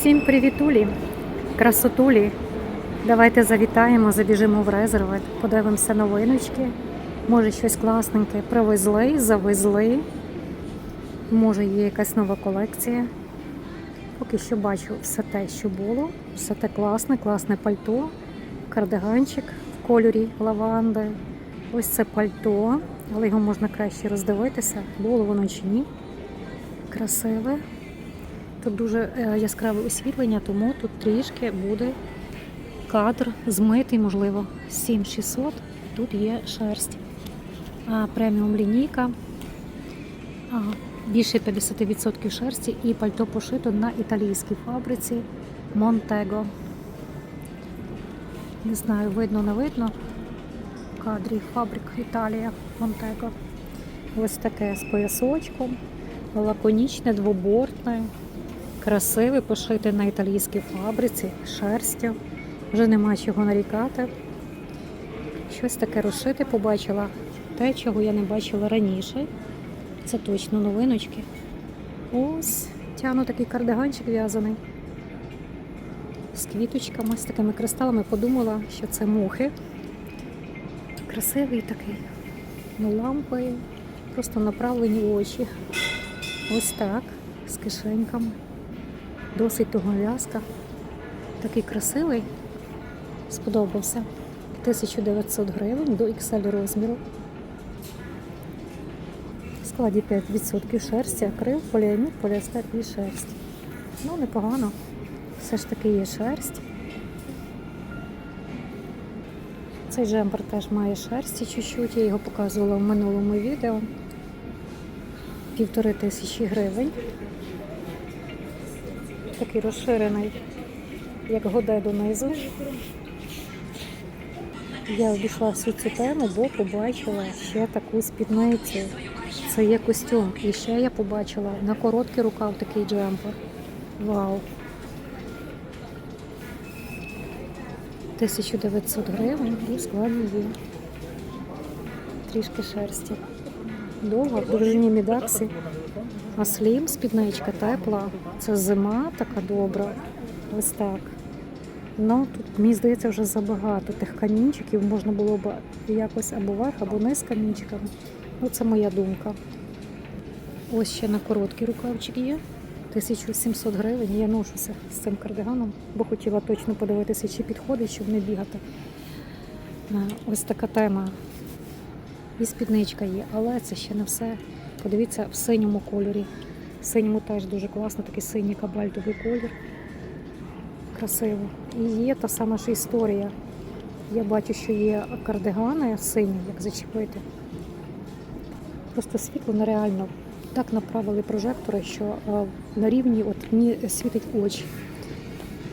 Всім привітулі, красотулі. Давайте завітаємо, забіжимо в резерват, подивимося новиночки. Може щось класненьке привезли, завезли. Може є якась нова колекція. Поки що бачу все те, що було. Все те класне, класне пальто, кардиганчик в кольорі лаванди. Ось це пальто, але його можна краще роздивитися, було воно чи ні. Красиве. Тут дуже е, яскраве освітлення, тому тут трішки буде кадр змитий, можливо, 7600. Тут є шерсть. Преміум лінійка. Більше 50% шерсті і пальто пошито на італійській фабриці Montego. Не знаю, видно, не видно. В кадрі фабрик Італія Montego. Ось таке з поясочком, лаконічне, двобортне, красиве, пошите на італійській фабриці, шерстю. Вже нема чого нарікати. Щось таке розшите побачила. Те, чого я не бачила раніше. Це точно новиночки. Ось тягну такий кардиганчик в'язаний. З квіточками, з такими кристалами. Подумала, що це мухи. Красивий такий. Ну, лампи, просто направлені в очі. Ось так, з кишеньками. Досить тугов'язка. Такий красивий. Сподобався. 1900 гривень до XL розміру. В складі 5% шерсті, акрил, поліамід, поліестер і шерсть. Ну, непогано. Все ж таки є шерсть. Цей джемпер теж має шерсті чуть-чуть, я його показувала в минулому відео. Півтори тисячі гривень. Такий розширений, як годе донизу. Я обійшла всю цю тему, бо побачила ще таку спідницю. Це є костюм. І ще я побачила на короткий рукав такий джемпер. Вау! 1900 гривень і в складі є. Трішки шерсті. Довго, в довжині мідаксі. А слім, спідничка тепла. Це зима така добра. Ось так. Ну, тут, мені здається, вже забагато тих камінчиків. Можна було б якось або верх, або низ камінчиками. Ну, це моя думка. Ось ще на короткий рукавчик є. 1700 гривень. Я ношуся з цим кардиганом, бо хотіла точно подивитися, чи підходить, щоб не бігати. Ось така тема. І спідничка є, але це ще не все. Подивіться в синьому кольорі. В синьому теж дуже класно, такий синій кабальтовий колір. Красиво. І є та сама ж історія. Я бачу, що є кардигани сині, як зачепити. Просто світло нереально. Так направили прожектори, що е, на рівні от мені світить очі.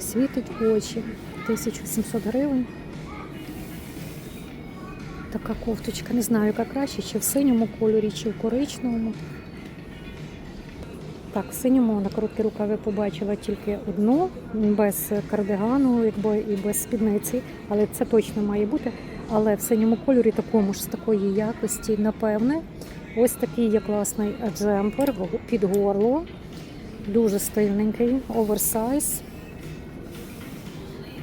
Світить очі. 1700 гривень. Така кофточка. Не знаю, яка краще, чи в синьому кольорі, чи в коричневому. Так, в синьому на короткі рукави побачила тільки одну, без кардигану, якби і без спідниці, але це точно має бути. Але в синьому кольорі такому ж з такої якості, напевне. Ось такий є класний джемпер під горло. Дуже стильненький, оверсайз.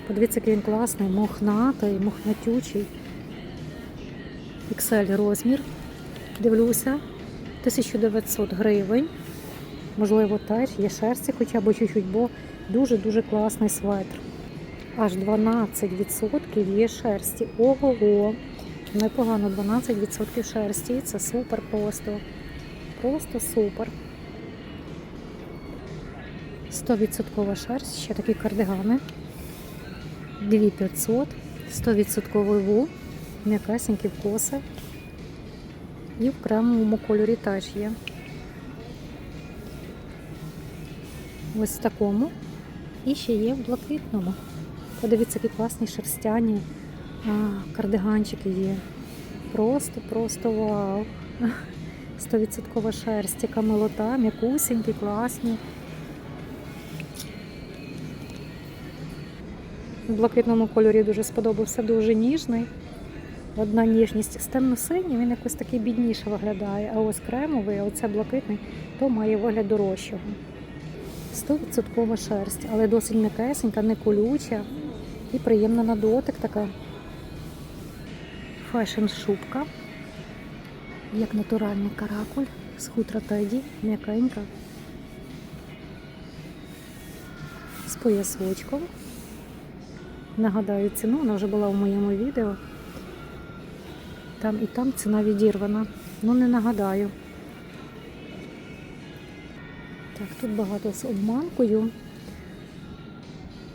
Подивіться, який він класний, мохнатий, мохнатючий. XL розмір. Дивлюся, 1900 гривень. Можливо, теж є шерсті хоча б чуть-чуть, бо дуже-дуже класний светр. Аж 12% є шерсті. Ого-го! Непогано 12% шерсті. Це супер просто. Просто супер. 100% шерсть, ще такі кардигани. 2500, 100% вул, м'якасенькі вкоси. І в кремовому кольорі теж є. Ось в такому. І ще є в блакитному. Подивіться, які класні шерстяні а, кардиганчики є. Просто, просто вау. 100% шерсть, яка милота, м'якусенькі, класні. В блакитному кольорі дуже сподобався, дуже ніжний. Одна ніжність з темно-синім, він якось такий бідніше виглядає. А ось кремовий, а оце блакитний, то має вигляд дорожчого. 100% шерсть, але досить м'якесенька, не колюча і приємна на дотик така. Фешн шубка, як натуральний каракуль з хутра теді, м'якенька. З поясочком. Нагадаю ціну, вона вже була в моєму відео. Там і там ціна відірвана. Ну не нагадаю. Так, тут багато з обманкою.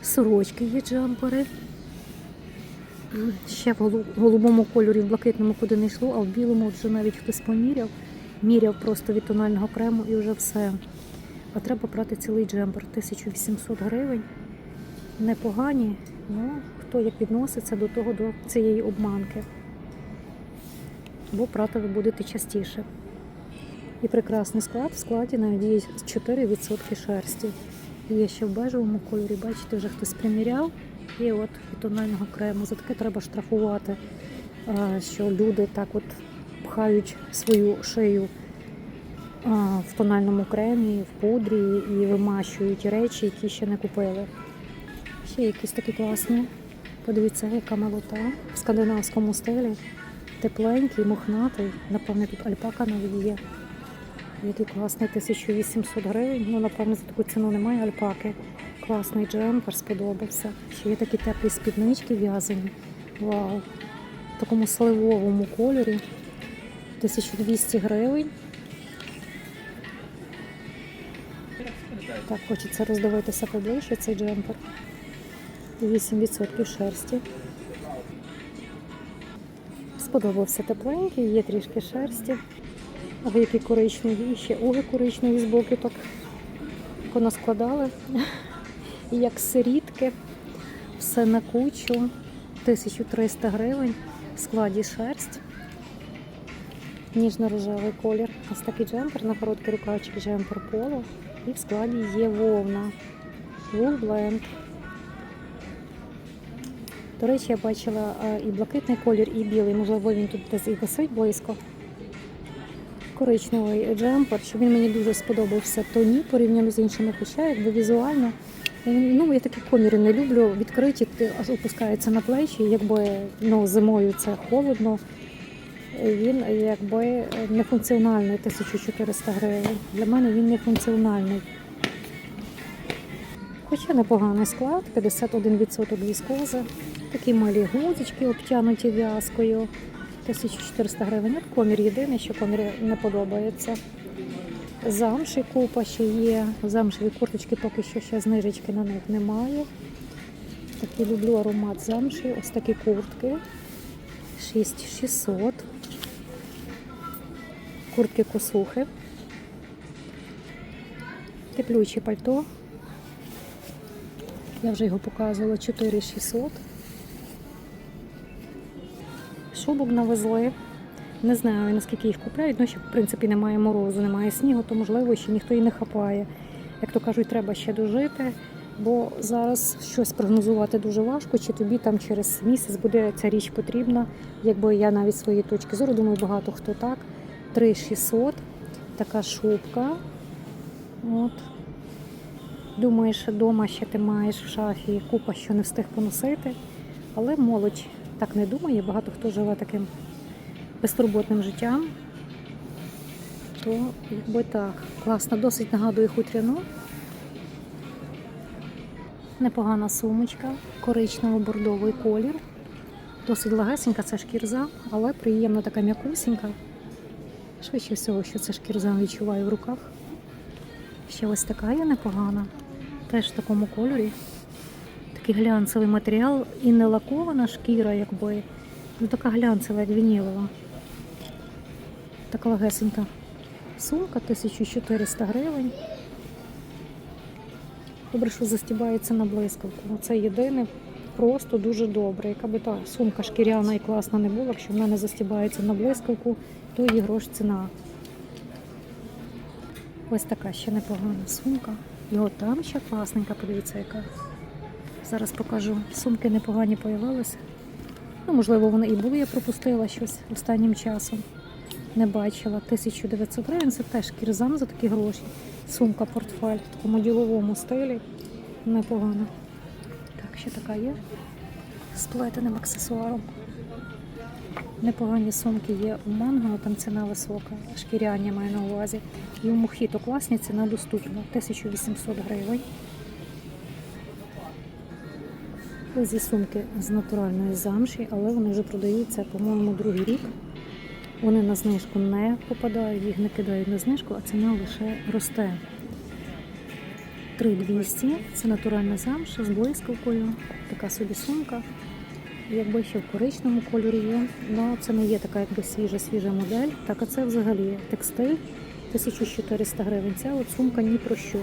Сорочки є джампери. Ще в голубому кольорі, в блакитному куди не йшло, а в білому вже навіть хтось поміряв. Міряв просто від тонального крему і вже все. А треба брати цілий джемпер. 1800 гривень. Непогані, ну хто як відноситься до того, до цієї обманки. Бо прати ви будете частіше. І прекрасний склад. В складі навіть є 4% шерсті. І Є ще в бежевому кольорі, бачите, вже хтось приміряв. І от тонального крему. За таке треба штрафувати, що люди так от пхають свою шию в тональному кремі, в пудрі і вимащують речі, які ще не купили. Ще якісь такі класні. Подивіться, яка молота в скандинавському стилі. Тепленький, мохнатий. Напевне, тут альпака навіть є. Який класний 1800 гривень. Ну, напевно, за таку ціну немає альпаки. Класний джемпер, сподобався. Ще є такі теплі спіднички в'язані. Вау! В такому сливовому кольорі. 1200 гривень. Так, хочеться роздивитися поближче цей джемпер. 8% шерсті. Сподобався тепленький, є трішки шерсті. А які коричневі, і ще уги коричневі з боку так понаскладали. Як сирітки, все на кучу. 1300 гривень в складі шерсть. Ніжно-рожевий колір. Ось такий джемпер на короткий рукавчик джемпер поло. І в складі є вовна. Wool Blend. До речі, я бачила е, і блакитний колір, і білий. Можливо, він тут десь і висить близько. Коричневий джемпер, що він мені дуже сподобався, то ні, порівняно з іншими, хоча якби візуально. Ну, я такі коміри не люблю. Відкриті аж опускається на плечі, якби ну, зимою це холодно. Він якби е, нефункціональний 1400 гривень. Для мене він не функціональний. Хоча непоганий склад, 51% віскози. Такі малі гудзички обтянуті в'язкою. 1400 гривень. От комір єдиний, що комір не подобається. Замші купа ще є. Замшеві курточки поки що ще знижечки на них немає. Такий люблю аромат замші. Ось такі куртки. 6600. Куртки косухи. Теплюче пальто. Я вже його показувала 4600. Шубок навезли. Не знаю, наскільки їх купляють, ну ще в принципі немає морозу, немає снігу, то можливо ще ніхто і не хапає. Як то кажуть, треба ще дожити, бо зараз щось прогнозувати дуже важко, чи тобі там через місяць буде ця річ потрібна. Якби я навіть своєї точки зору, думаю, багато хто так. 3600, така шубка. От. Думаєш, вдома ще ти маєш в шафі купа, що не встиг поносити. Але молодь так не думає, багато хто живе таким безтурботним життям. То якби так, класно, досить нагадує хутряну. Непогана сумочка, коричнево-бордовий колір. Досить легесенька, це шкірза, але приємна така м'якусінька. Швидше всього, що це шкірза відчуваю в руках. Ще ось така є непогана. Теж в такому кольорі. Такий глянцевий матеріал і не лакована шкіра, якби. Ну така глянцева, як вінілова. Така легесенька сумка, 1400 гривень. Добре, що застібається на блискавку. Ну, Це єдине, просто дуже добре. Яка би та сумка шкіряна і класна не була, якщо вона не застібається на блискавку, то її грош ціна. Ось така ще непогана сумка. І от там ще класненька, подивіться, яка. Зараз покажу. Сумки непогані появилися. Ну, можливо, вони і були, я пропустила щось останнім часом. Не бачила. 1900 гривень. Це теж кірзам за такі гроші. Сумка портфель в такому діловому стилі. Непогано. Так, ще така є. З плетеним аксесуаром. Непогані сумки є у манго, там ціна висока, шкіряння маю на увазі. І у мохіто класні ціна доступна 1800 гривень. Зі сумки з натуральної замші, але вони вже продаються, по-моєму, другий рік. Вони на знижку не попадають, їх не кидають на знижку, а ціна лише росте. 3200 це натуральна замша з блискавкою, така собі сумка. Якби ще в коричному кольорі є, але це не є така якби свіжа свіжа модель. Так, а це взагалі текстиль 1400 гривень. Ця от сумка ні про що.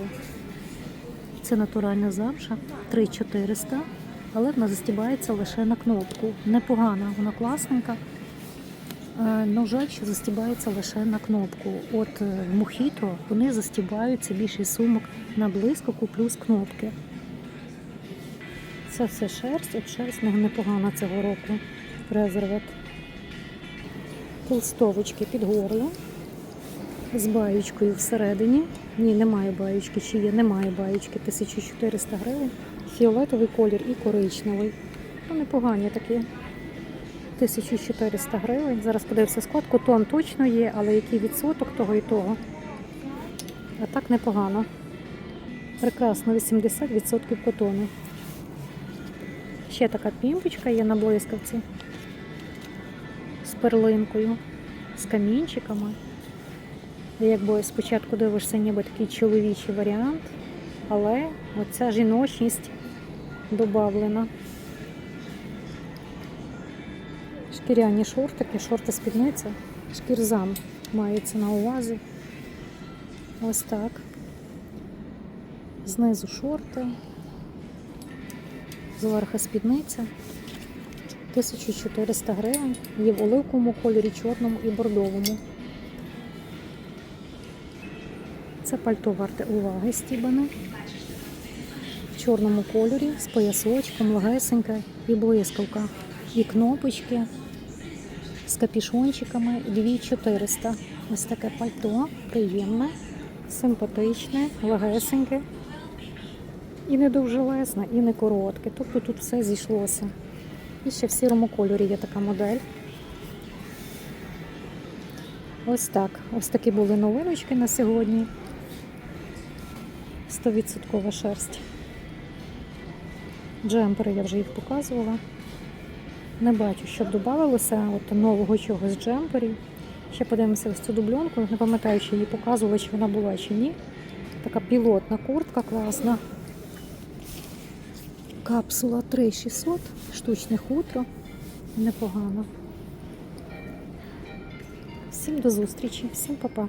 Це натуральна замша 3400, але вона застібається лише на кнопку. Непогана, вона класненька. Е, що застібається лише на кнопку. От е, в Мохіто вони застібаються більше сумок на блискавку плюс кнопки. Це все шерсть, от шерсть не- непогана цього року. Резервет. Толстовочки під горло. З баєчкою всередині. Ні, немає баєчки, чи є, немає баєчки. 1400 гривень. Фіолетовий колір і коричневий. Ну, непогані такі. 1400 гривень. Зараз подивився склад. Котон точно є, але який відсоток того і того. А так непогано. Прекрасно, 80% котону. Ще така пімпочка є на блискавці з перлинкою, з камінчиками. Якби спочатку дивишся, ніби такий чоловічий варіант, але оця жіночність додавлена. Шкіряні шортики, шорти спідниця, шкірзам мається на увазі. Ось так. Знизу шорти, зверху спідниця. 1400 гривень. Є в оливковому кольорі, чорному і бордовому. Це пальто варте уваги стібане. Чорному кольорі з поясочком, легесеньке і блискавка. І кнопочки з капішончиками 2400. Ось таке пальто, приємне, симпатичне, легесеньке. І не довжелезне, і не коротке. Тобто тут все зійшлося. І ще в сірому кольорі є така модель. Ось так. Ось такі були новиночки на сьогодні. 100% шерсть. Джемпери я вже їх показувала. Не бачу, щоб додавалося от нового чогось джемперів. Ще подивимося ось цю дубльонку. Не пам'ятаю, чи її показувала, чи вона була, чи ні. Така пілотна куртка класна. Капсула 3600, штучне хутро. Непогано. Всім до зустрічі, всім па-па.